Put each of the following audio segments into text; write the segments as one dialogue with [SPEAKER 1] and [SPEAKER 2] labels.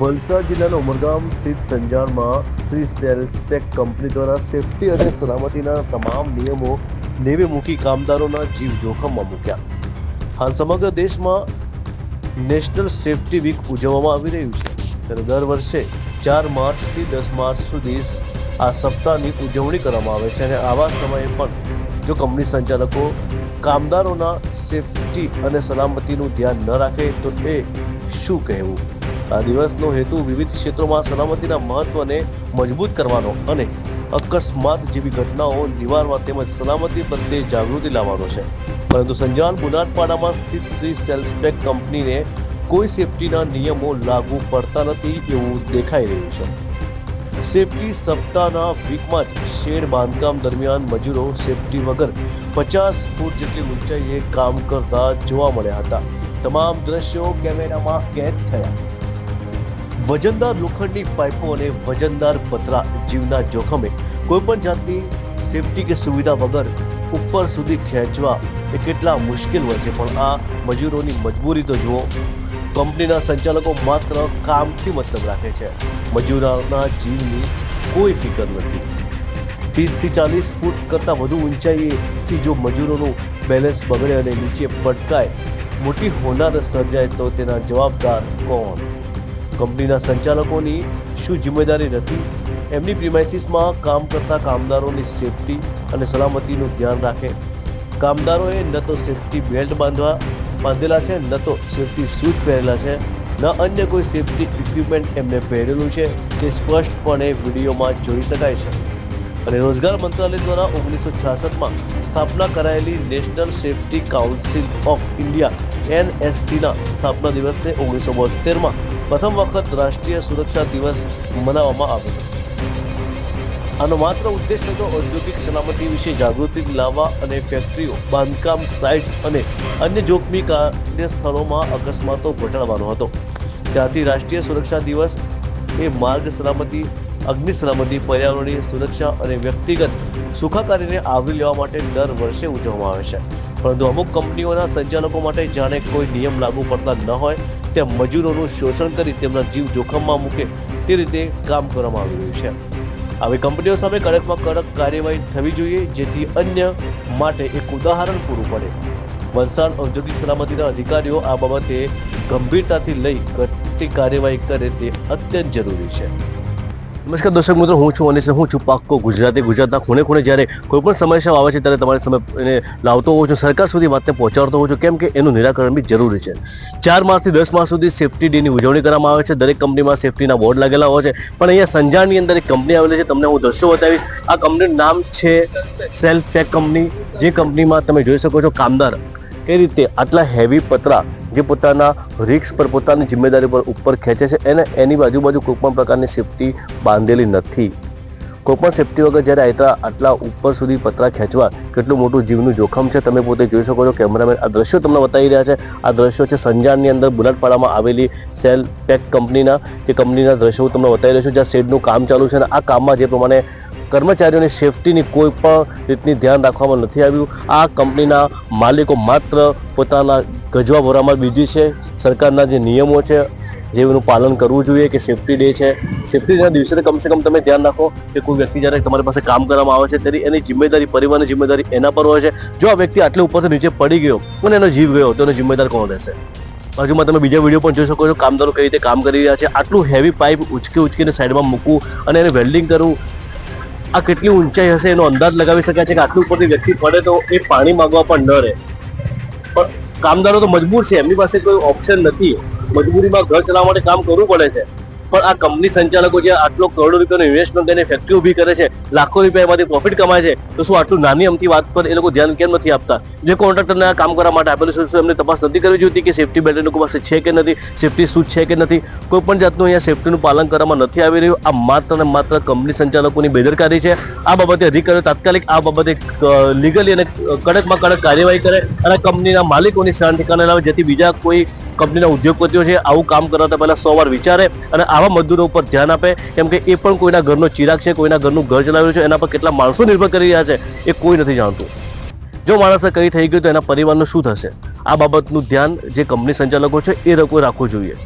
[SPEAKER 1] વલસાડ જિલ્લાના ઉમરગામ સ્થિત સંજાણમાં શ્રી સેલ્સટેક કંપની દ્વારા સેફટી અને સલામતીના તમામ નિયમો નેવે મૂકી કામદારોના જીવ જોખમમાં મૂક્યા. હાલ સમગ્ર દેશમાં નેશનલ સેફટી વીક ઉજવવામાં આવી રહ્યું છે. ત્યારે દર વર્ષે ચાર માર્ચથી દસ માર્ચ સુધી આ સપ્તાહની ઉજવણી કરવામાં આવે છે અને આવા સમયે પણ જો કંપની સંચાલકો કામદારોના સેફટી અને સલામતીનું ધ્યાન ન રાખે તો એ શું કહેવું? આ દિવસનો હેતુ વિવિધ ક્ષેત્રોમાં સલામતીના મહત્વને મજબૂત કરવાનો અને અકસ્માત જેવી ઘટનાઓ નિવારવા તેમજ સલામતી પ્રત્યે જાગૃતિ લાવવાનો છે. પરંતુ સંજાન બુનાટપાડામાં સ્થિત શ્રી સેલ્સપેક કંપનીને કોઈ સેફટીના નિયમો લાગુ પડતા નથી એવું દેખાઈ રહ્યું છે. સેફટી સપ્તાહના વીકમાં જ શેડ બાંધકામ દરમિયાન મજૂરો સેફટી વગર પચાસ ફૂટ જેટલી ઊંચાઈએ કામ કરતા જોવા મળ્યા હતા. તમામ દ્રશ્યો કેમેરામાં કેદ થયા. વજનદાર લોખંડની પાઇપો અને વજનદાર પતરા જીવના જોખમે કોઈપણ જાતની સેફટી કે સુવિધા વગર ઉપર સુધી ખેંચવા એ કેટલા મુશ્કેલ હોય છે. પણ આ મજૂરોની મજબૂરી તો જુઓ, કંપનીના સંચાલકો માત્ર કામથી મતલબ રાખે છે. મજૂરોના જીવની કોઈ ફિકર નથી. ત્રીસથી ચાલીસ ફૂટ કરતાં વધુ ઊંચાઈએથી જો મજૂરોનું બેલેન્સ બગડે અને નીચે પટકાય મોટી હોનાર સર્જાય તો તેના જવાબદાર કોણ? કંપનીના સંચાલકોની શું જિમ્મેદારી નથી? એમની પ્રિમાઇસીસમાં કામ કરતા કામદારોની સેફટી અને સલામતીનું ધ્યાન રાખે. કામદારોએ ન તો સેફટી બેલ્ટ બાંધવા બાંધેલા છે, ન તો સેફટી શૂઝ પહેરેલા છે. ન અન્ય કોઈ સેફટી ઇક્વિપમેન્ટ એમને પહેરેલું છે, તે સ્પષ્ટપણે વિડીયોમાં જોઈ શકાય છે. અને રોજગાર મંત્રાલય દ્વારા ઓગણીસો છાસઠમાં સ્થાપના કરાયેલી national safety council of India એનએસસીના સ્થાપના દિવસને ઓગણીસો બોતેરમાં પ્રથમ વખત રાષ્ટ્રીય સુરક્ષા દિવસ મનાવવામાં આવ્યો આનો માત્ર ઉદ્દેશ હતો ઔદ્યોગિક સલામતી વિશે જાગૃતિ લાવવા અને ફેક્ટરીઓ બાંધકામ સાઇટ્સ અને અન્ય જોખમી કાર્યસ્થળોમાં અકસ્માતો ઘટાડવાનો હતો. ત્યાંથી રાષ્ટ્રીય સુરક્ષા દિવસ એ માર્ગ સલામતી, અગ્નિ સલામતી, પર્યાવરણીય સુરક્ષા અને વ્યક્તિગત સુખાકારીને આવરી લેવા માટે દર વર્ષે ઉજવવામાં આવે છે. પરંતુ અમુક કંપનીઓના સંચાલકો માટે જાણે કોઈ નિયમ લાગુ પડતા ન હોય તેમ મજૂરોનું શોષણ કરી તેમના જીવ જોખમમાં મૂકે તે રીતે કામ કરવામાં આવી રહ્યું છે. આવી કંપનીઓ સામે કડકમાં કડક કાર્યવાહી થવી જોઈએ, જેથી અન્ય માટે એક ઉદાહરણ પૂરું પડે. વલસાડ ઔદ્યોગિક સલામતીના અધિકારીઓ આ બાબતે ગંભીરતાથી લઈ ઘટતી કાર્યવાહી કરે તે અત્યંત જરૂરી છે. નમસ્કાર દર્શક મિત્રો, હું છું અનિશ હું છું પાક્કો ગુજરાતી. ગુજરાતના ખૂણે ખૂણે જ્યારે કોઈ પણ સમસ્યા આવે છે ત્યારે તમારી સામે લાવતો હોઉં છું સરકાર સુધી વાતને પહોંચાડતો હોઉં છું કેમ કે એનું નિરાકરણ બી જરૂરી છે. ચાર માસથી દસ માસ સુધી સેફટી ડેની ઉજવણી કરવામાં આવે છે. દરેક કંપનીમાં સેફ્ટીના બોર્ડ લાગેલા હોય છે. પણ અહીંયા સંજાણની અંદર એક કંપની આવેલી છે. તમને હું દ્રશ્યો બતાવીશ. આ કંપનીનું નામ છે સેલ્ફ પેક કંપની. જે કંપનીમાં તમે જોઈ શકો છો, કામદાર. એ રીતે આટલા હેવી પતરા જે પોતાના રિક્સ પર, પોતાની જિમ્મેદારી પર ઉપર ખેંચે છે એને એની બાજુબાજુ કોઈ પણ પ્રકારની સેફટી બાંધેલી નથી. કોઈ પણ સેફટી વગર જ્યારે આટલા આટલા ઉપર સુધી પતરા ખેંચવા કેટલું મોટું જીવનું જોખમ છે, તમે પોતે જોઈ શકો છો કેમેરામેન. આ દ્રશ્યો તમને બતાવી રહ્યા છે. આ દ્રશ્યો છે સંજાણની અંદર બુલેટપાડામાં આવેલી સેલ પેક કંપનીના, એ કંપનીના દ્રશ્યો હું તમને બતાવી રહ્યો છું, જ્યાં શેડનું કામ ચાલુ છે અને આ કામમાં જે પ્રમાણે કર્મચારીઓની સેફટીની કોઈ પણ રીતની ધ્યાન રાખવામાં નથી આવ્યું. આ કંપનીના માલિકો માત્ર પોતાના ગજવા ભરવામાં બીજી છે. સરકારના જે નિયમો છે જેનું પાલન કરવું જોઈએ કે સેફ્ટી ડે છે. સેફ્ટી ડેના દિવસે કમસે કમ તમે ધ્યાન રાખો કે કોઈ વ્યક્તિ જ્યારે તમારી પાસે કામ કરવામાં આવે છે ત્યારે એની જિમ્મેદારી, પરિવારની જિમ્મેદારી એના પર હોય છે. જો આ વ્યક્તિ આટલે ઉપરથી નીચે પડી ગયો અને એનો જીવ ગયો, તો એનો જિમ્મેદાર કોણ રહેશે? બાજુમાં તમે બીજા વીડિયો પણ જોઈ શકો છો, કામદારો કઈ રીતે કામ કરી રહ્યા છે. આટલું હેવી પાઇપ ઉચકી ઉચકીને સાઈડમાં મૂકવું અને એને વેલ્ડિંગ કરવું, આ કેટલી ઊંચાઈ હશે એનો અંદાજ લગાવી શકાય છે કે આટલું ઉપરથી વ્યક્તિ પડે તો એ પાણી માંગવા પણ ન રહે. કામદારો તો મજબૂર છે. એમની પાસે કોઈ ઓપ્શન નથી. મજબૂરીમાં ઘર ચલાવવા માટે કામ કરવું પડે છે. પણ આ કંપની સંચાલકો જે આટલો કરોડો રૂપિયાનો ઇન્વેસ્ટમેન્ટ કરીને ફેક્ટરી ઊભી કરે છે, લાખો રૂપિયા એમાંથી પ્રોફિટ કમાય છે, તો શું આટલું નાની અમથી વાત પર એ લોકો ધ્યાન કેમ નથી આપતા? જે કોન્ટ્રાક્ટરને આ કામ કરવા માટે આપેલું છે એમને તપાસ નથી કરવી જોઈતી કે સેફટી બેલ્ટ લોકો પાસે છે કે નથી સેફટી શૂઝ છે કે નથી? કોઈ પણ જાતનું અહીંયા સેફટીનું પાલન કરવામાં નથી આવી રહ્યું. આ માત્ર ને માત્ર કંપની સંચાલકોની બેદરકારી છે. આ બાબતે અધિકારીઓ તાત્કાલિક આ બાબતે લીગલી અને કડકમાં કડક કાર્યવાહી કરે અને કંપનીના માલિકોની શાન ઠેકાને લાવે, જેથી બીજા કોઈ કંપનીના ઉદ્યોગપતિઓ છે, આવું કામ કરાવતા પહેલા સો વાર વિચારે અને આવા મજદૂરો ઉપર ધ્યાન આપે, કેમ કે એ પણ કોઈના ઘરનો ચિરાગ છે, કોઈના ઘરનું ઘર ચલાવી રહ્યું છે, એના પર કેટલા માણસો નિર્ભર કરી રહ્યા છે, એ કોઈ નથી જાણતું. જો માણસે કંઈ થઈ ગયું તો એના પરિવારનું શું થશે? આ બાબતનું ધ્યાન જે કંપની સંચાલકો છે, એ લોકો રાખવું જોઈએ.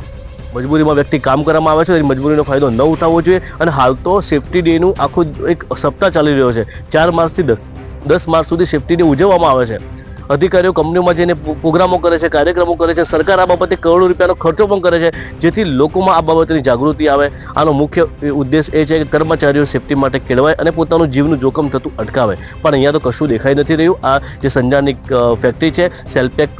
[SPEAKER 1] મજબૂરીમાં વ્યક્તિ કામ કરવામાં આવે છે, એની મજબૂરીનો ફાયદો ન ઉઠાવવો જોઈએ, અને હાલ તો સેફ્ટી ડેનું આખું એક સપ્તાહ ચાલી રહ્યો છે. ચાર માર્ચથી દસ માર્ચ સુધી સેફ્ટી ડે ઉજવવામાં આવે છે. અધિકારીઓ કંપનીઓમાં જઈને પ્રોગ્રામો કરે છે, કાર્યક્રમો કરે છે, સરકાર આ બાબતે કરોડો રૂપિયાનો ખર્ચો પણ કરે છે, જેથી લોકોમાં આ બાબતની જાગૃતિ આવે. આનો મુખ્ય ઉદ્દેશ એ છે કે કર્મચારીઓ સેફટી માટે કેળવાય અને પોતાનું જીવનું જોખમ થતું અટકાવે. પણ અહીંયા તો કશું દેખાઈ નથી રહ્યું. આ જે સંજારની ફેક્ટરી છે, સેલ્પેક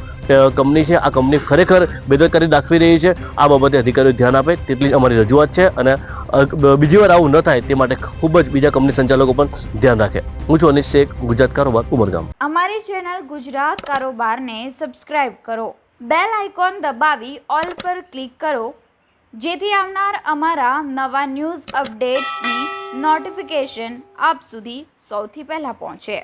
[SPEAKER 1] કંપની છે, આ કંપની ખરેખર બેદરકારી દાખવી રહી છે. આ બાબતે અધિકારીઓ ધ્યાન આપે, તેટલી અમારી રજૂઆત છે અને બીજી વાર આવું ન થાય તે માટે ખૂબ જ બીજા કંપની સંચાલકો પણ ધ્યાન રાખે. હું છું અનિશ શેખ, ગુજરાત કારોબાર, ઉમરગામ.
[SPEAKER 2] અમારી ચેનલ ગુજરાત કારોબારને સબસ્ક્રાઇબ કરો. બેલ આઇકોન દબાવી ઓલ પર ક્લિક કરો. જેથી આવનાર અમારા નવા ન્યૂઝ અપડેટ્સની નોટિફિકેશન આપ સુધી સૌથી પહેલાં પહોંચે.